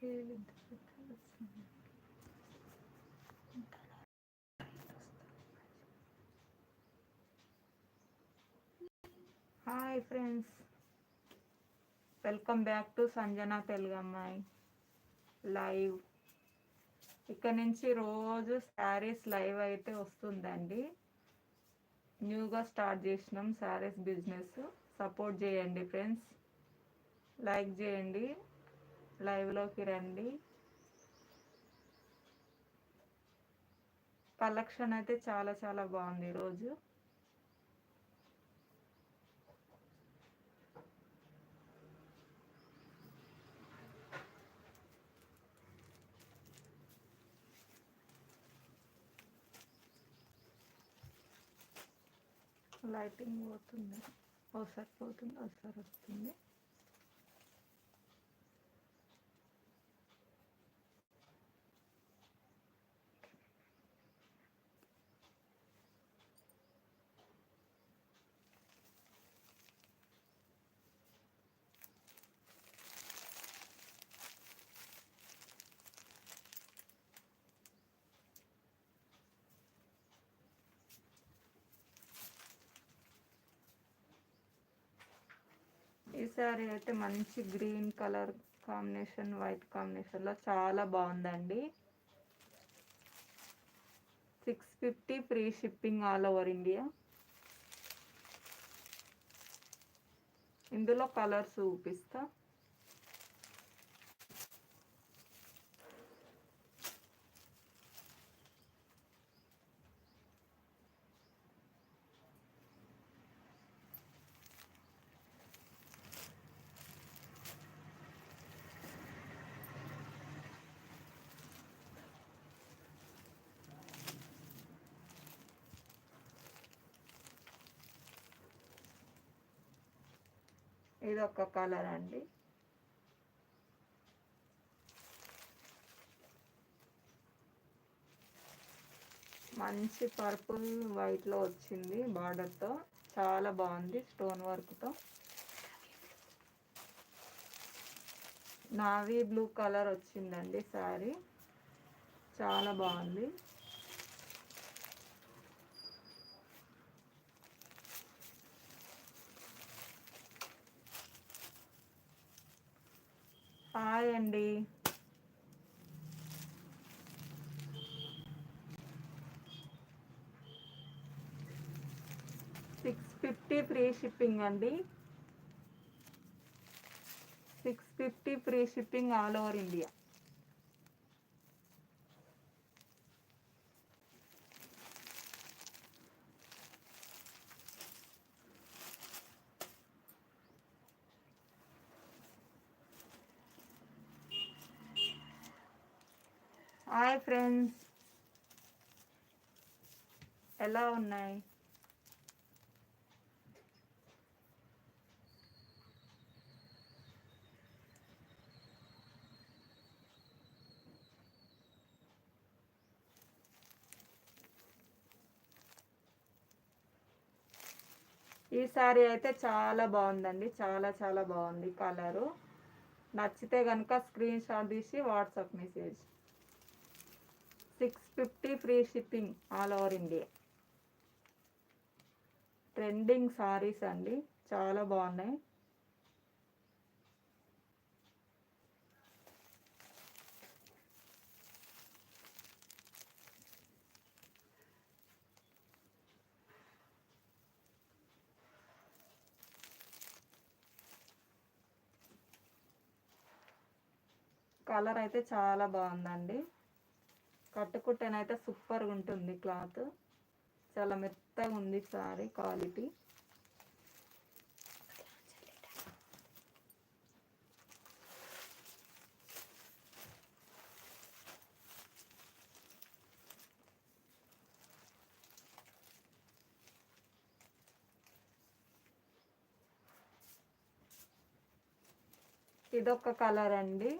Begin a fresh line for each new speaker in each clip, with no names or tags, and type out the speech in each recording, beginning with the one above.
Hi friends. Welcome back to Sanjana తెలుగమ్మాయి live. ఇక్కడ నుంచి రోజు శారీస్ లైవ్ అయితే వస్తుందండి. న్యూగా స్టార్ట్ చేసినాం శారీస్ బిజినెస్. సపోర్ట్ చేయండి ఫ్రెండ్స్. లైక్ చేయండి. లైవ్లోకి రండి. కలెక్షన్ అయితే చాలా చాలా బాగుంది ఈరోజు. లైటింగ్ పోతుంది. ఒకసారి పోతుంది ఒకసారి వస్తుంది ఈ సారీ అయితే మంచి గ్రీన్ కలర్ కాంబినేషన్ వైట్ కాంబినేషన్లో చాలా బాగుందండి. Six fifty free shipping all over India. ఇందులో కలర్స్ చూపిస్తా. ఇది ఒక కలర్ అండి. మంచి పర్పుల్ వైట్లో వచ్చింది బార్డర్తో చాలా బాగుంది స్టోన్ వర్క్తో నావీ బ్లూ కలర్ వచ్చిందండి శారీ చాలా బాగుంది. హాయ్ అండి. సిక్స్ ఫిఫ్టీ ఫ్రీ షిప్పింగ్ అండి. Six fifty free shipping all over India hi friends. ఎలా ఉన్నాయి? ఈ సారీ అయితే చాలా బాగుందండి. చాలా చాలా బాగుంది కలరు. నచ్చితే కనుక స్క్రీన్ షాట్ తీసి WhatsApp message. Six fifty free shipping all over India trending saris అండి. చాలా బాగున్నాయి. కలర్ అయితే చాలా బాగుందండి. కట్టుకుంటేనైతే సూపర్గా ఉంటుంది క్లాత్. చాలా మెత్తగా ఉంది సారీ క్వాలిటీ. ఇదొక కలర్ అండి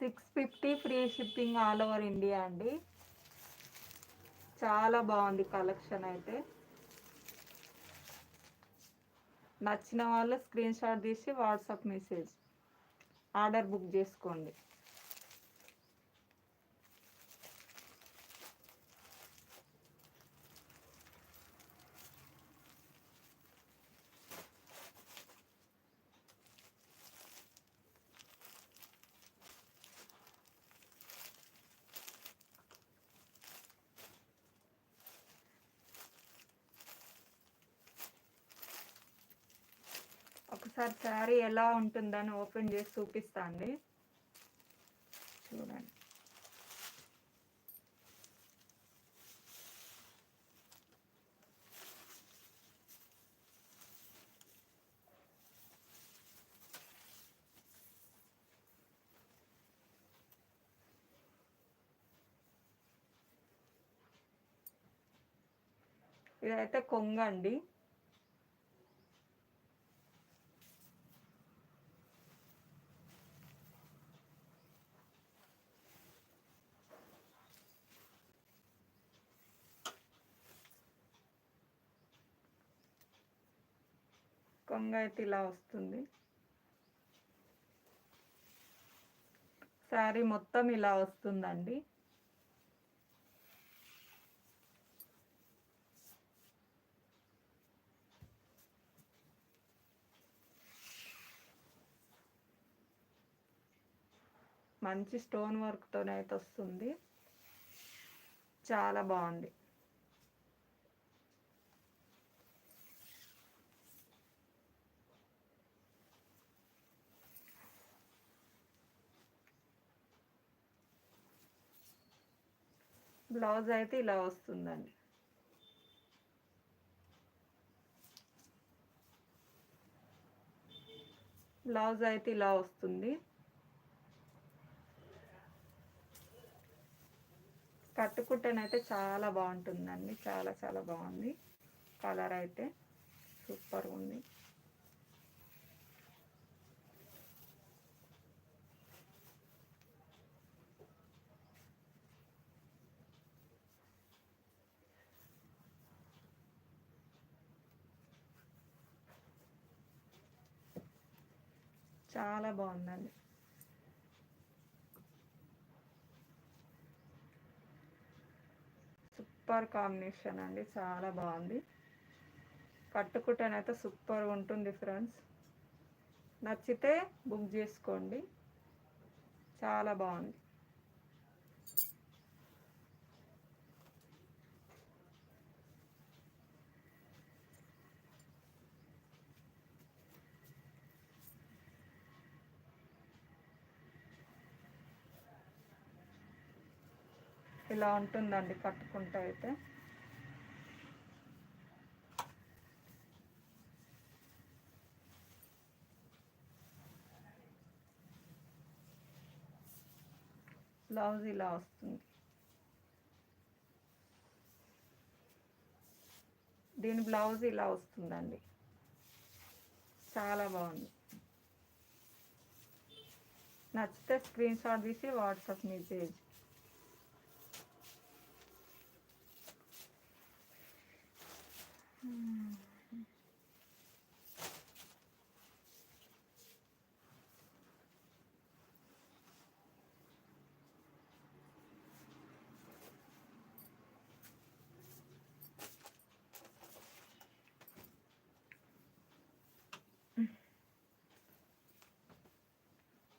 six fifty free shipping all over India అండి. చాలా బాగుంది కలెక్షన్ అయితే. నచ్చిన వాళ్ళు స్క్రీన్ షాట్ తీసి వాట్సాప్ మెసేజ్. ఆర్డర్ బుక్ చేసుకోండి. ఒకసారి శారీ ఎలా ఉంటుందని ఓపెన్ చేసి చూపిస్తా అండి చూడండి. ఇదైతే కొంగ అండి. కొంగ అయితే ఇలా వస్తుంది. శారీ మొత్తం ఇలా వస్తుందండి. మంచి స్టోన్ వర్క్తోనైతే వస్తుంది. చాలా బాగుంది. బ్లౌజ్ అయితే ఇలా వస్తుందండి. బ్లౌజ్ అయితే ఇలా వస్తుంది. కట్టుకుంటేనైతే చాలా బాగుంటుందండి. చాలా చాలా బాగుంది. కలర్ అయితే సూపర్ ఉంది. చాలా బాగుందండి. సూపర్ కాంబినేషన్ అండి చాలా బాగుంది. కట్టుకుంటేనైతే సూపర్ ఉంటుంది ఫ్రెండ్స్. నచ్చితే బుక్ చేసుకోండి. చాలా బాగుంది. ఇలా ఉంటుందండి కట్టుకుంటే అయితే. బ్లౌజ్ ఇలా వస్తుంది. దీని బ్లౌజ్ ఇలా వస్తుందండి. చాలా బాగుంది. నచ్చితే స్క్రీన్ షాట్ తీసి వాట్సాప్ మెసేజ్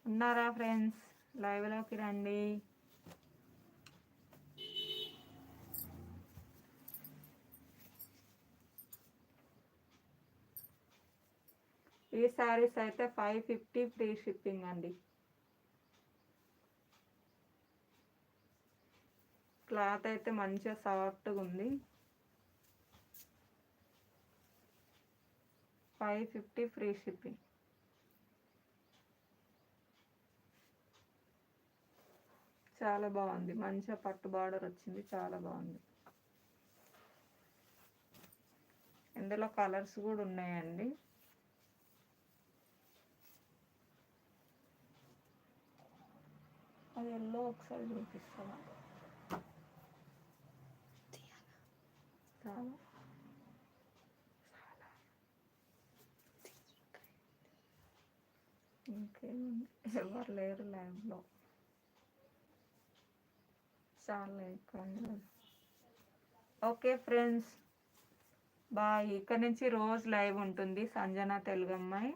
ఉన్నారా ఫ్రెండ్స్? లైవ్లోకి రండి. ఈ శారీస్ అయితే ఫైవ్ ఫిఫ్టీ ఫ్రీ షిప్పింగ్ అండి. క్లాత్ అయితే మంచిగా సాఫ్ట్గా ఉంది. ఫైవ్ ఫిఫ్టీ ఫ్రీ షిప్పింగ్ చాలా బాగుంది. మంచిగా పట్టు బార్డర్ వచ్చింది. చాలా బాగుంది. ఇందులో కలర్స్ కూడా ఉన్నాయండి. అది ఎల్లో ఒకసారి చూపిస్తావా చాలా ఇంకేముంది? ఎవరు లేరు లైవ్లో చాలా ఎక్కువ ఓకే ఫ్రెండ్స్. బాయ్. ఇక్కడ నుంచి రోజు లైవ్ ఉంటుంది సంజన తెలుగు అమ్మాయి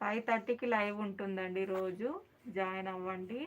ఫైవ్ థర్టీకి లైవ్ ఉంటుందండి రోజు. జాయిన్ అవ్వండి.